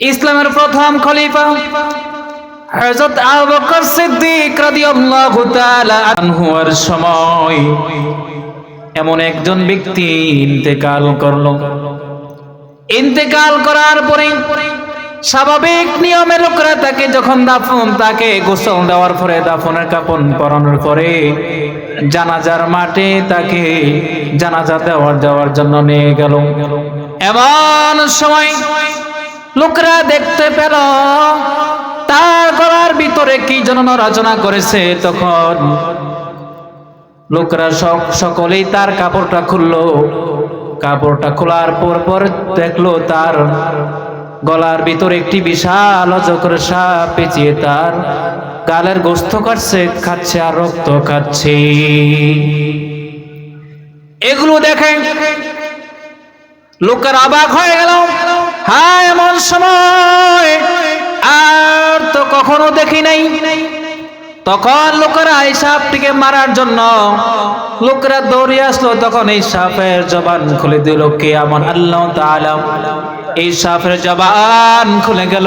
ইসলামের প্রথম খলিফা হযরত আবু বকর সিদ্দিক রাদিয়াল্লাহু তাআলা আনহুর সময় এমন একজন ব্যক্তি ইন্তেকাল করল। ইন্তেকাল করার পরে স্বাভাবিক নিয়মে লোকরা তাকে যখন দাফন, তাকে গোসল দেওয়ার পরে দাফনের কাপন পরানোর পরে জানাজার মাঠে তাকে জানাজা দেওয়ার যাওয়ার জন্য নিয়ে গেল। এমন সময় লোকরা দেখতে পেল, তার গলার ভিতরে কি যেন রচনা করেছে তখন। লোকরা সকলেই তার কাপড়টা খুললো। কাপড়টা খোলার পর পর দেখল তার গলার ভিতরে একটি বিশাল অজগর সাপ পেঁচিয়ে তার গালের গোস্ত কাটছে, খাচ্ছে আর রক্ত খাচ্ছে। এগুলো দেখে লোকের অবাক হয়ে গেল। হ্যাঁ এমন সময় আর তো কখনো দেখি নাই। তখন লোকেরা এই সাপটিকে মারার জন্য, লোকেরা দৌড়ে আসলো। তখন এই সাপের জবান খুলে দিল কে? আমার আল্লাহ তাআলা। এই সাপের জবান খুলে গেল।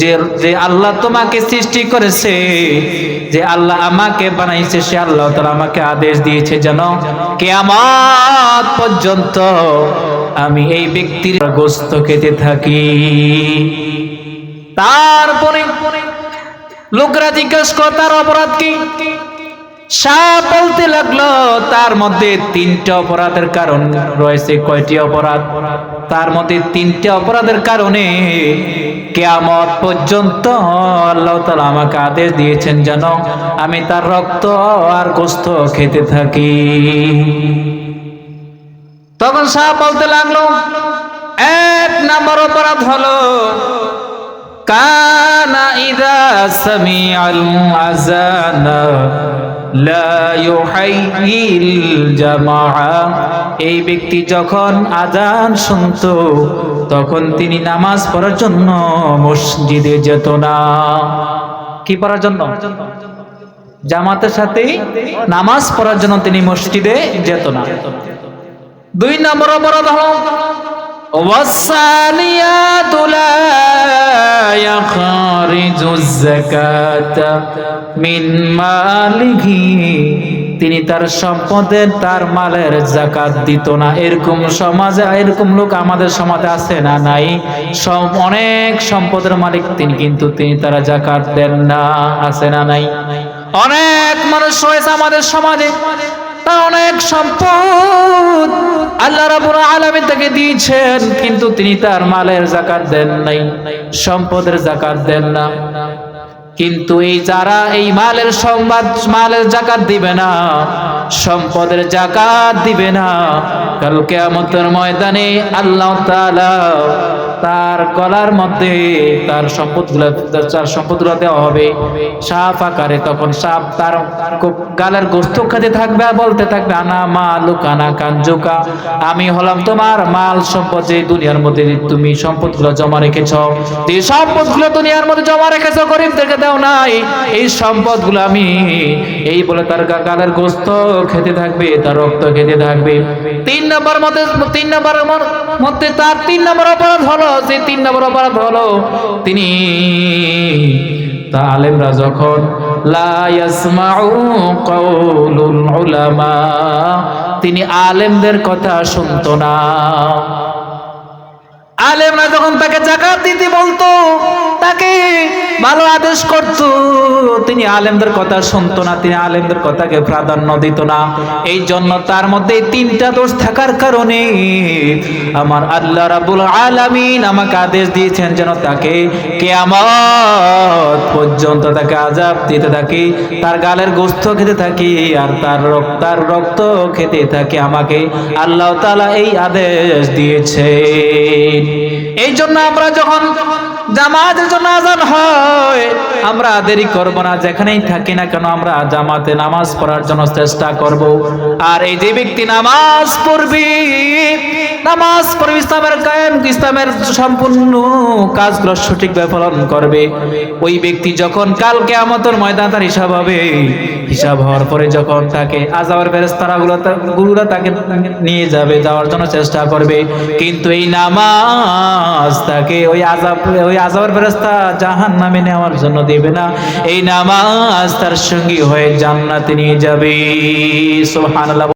যে আল্লাহ তোমাকে সৃষ্টি করেছে, যে আল্লাহ আমাকে বানাইছে, সে আল্লাহ তাআলা আমাকে আদেশ দিয়েছে যেন কিয়ামত পর্যন্ত আমি এই ব্যক্তির গোস্ত খেতে থাকি। তারপরে লোকরা জিজ্ঞেস কর, তার অপরাধ কি? সাপ বলতে লাগল, তার মধ্যে তিনটা অপরাধের কারণ রয়েছে। কয়টি অপরাধ? তার মধ্যে তিনটে অপরাধের কারণে কেয়ামত পর্যন্ত আল্লাহ তালা আমাকে আদেশ দিয়েছেন যেন আমি তার রক্ত আর গোস্ত খেতে থাকি। তখন সাপ বলতে লাগল, এক নম্বর অপরাধ হলো, কানা ইদা সামিআল আযানা লা ইউহাইয়িল জামাআ। এই ব্যক্তি যখন আজান শুনত তখন তিনি নামাজ পড়ার জন্য মসজিদে যেত না কি পড়ার জন্য জামাতের সাথে নামাজ পড়ার জন্য তিনি মসজিদে যেত না দুই নম্বর অপরাধ হলো والثانيات لا يخرج الزكاة من ماله তিনি তার সম্পদের তার মালের জাকাত দিত না। এরকম সমাজে, এরকম লোক আমাদের সমাজে আছে না নাই? সব অনেক সম্পদের মালিক তিনি, কিন্তু তিনি তারা জাকাত দেন না, আছে না নাই? অনেক মানুষ রয়েছে আমাদের সমাজে, তার অনেক সম্পদ আল্লাহ রাব্বুল আলামিন তাকে দিয়েছেন, কিন্তু তিনি তার মালের জাকাত দেন নাই, সম্পদের জাকাত দেন না। কিন্তু এই যারা এই মালের সংবাদ, মালের জাকাত দিবে না, সম্পদের জাকাত দিবে না কালকে আমাদের ময়দানে আল্লাহ তাআলা তার গলার মধ্যে তার সম্পদগুলো তার সম্পদগুলো দেওয়া হবে। সাপ আকারে তখন সাপ তার গালের গোস্ত খেতে থাকবে বলতে থাকবে, আনা মা লুকানা কাঞ্জুকা। আমি হলাম তোমার মাল সম্পদ যে দুনিয়ার মধ্যে তুমি সম্পদগুলো জমা রেখেছ। যে সম্পদগুলো দুনিয়ার মধ্যে জমা রেখেছ, গরিবদেরকে দাও নাই। এই সম্পদগুলো আমি, এই বলে তার গালের গোস্ত খেতে থাকবে, তার রক্ত খেতে থাকবে। তিন নম্বর মধ্যে, তিন নম্বর মধ্যে তার তিন নম্বর অপরাধ হলো যে তিন নম্বর অপরাধ হলো তিনি তালেমরা যখন তিনি আলেমদের কথা শুনতো না। আলেমরা যখন তাকে জাকাত দিতে বলতো, তাকে ভালো আদেশ করত। তিনি আলেমদের কথা শুনতো না, তিনি আলেমদের কথাকে প্রাধান্য দিত না। এই জন্য তার মধ্যে তিনটা দোষ থাকার কারণে আমার আল্লাহ রাব্বুল আলামিন আমাকে আদেশ দিয়েছেন যেন তাকে কিয়ামত পর্যন্ত তাকে আযাব দিতে থাকি, তার গালের গোস্ত খেতে থাকি, আর তার রক্ত তার রক্ত খেতে থাকি আমাকে আল্লাহ তাআলা এই আদেশ দিয়েছে এই জন্য আমরা যখন জামাতের জন্য আজান হয়, আমরা দেরি করব না, যেখানেই থাকি না কেন আমরা জামাতে নামাজ পড়ার জন্য চেষ্টা করব। আর এই যে ব্যক্তি নামাজ পড়বে নামাজ পড়বে, ইসলামের কায়েম, ইসলামের সম্পূর্ণ কাজগুলো সঠিকভাবে পালন করবে। ওই ব্যক্তি যখন কাল কেয়ামতের ময়দান তার হিসাব হবে। হিসাব হওয়ার পরে যখন তাকে আজাবার ফেরেস্তারা গুলো গুরুরা তাকে নিয়ে যাবে, যাওয়ার জন্য চেষ্টা করবে। কিন্তু এই নামাজ তাকে ওই আজাব ওই আজাবার ফেরেস্তা জাহান নামে নেওয়ার জন্য দেবে না। এই নামাজ তার সঙ্গী হয়ে জান্নাতে নিয়ে যাবে। সুবহানাল্লাহ।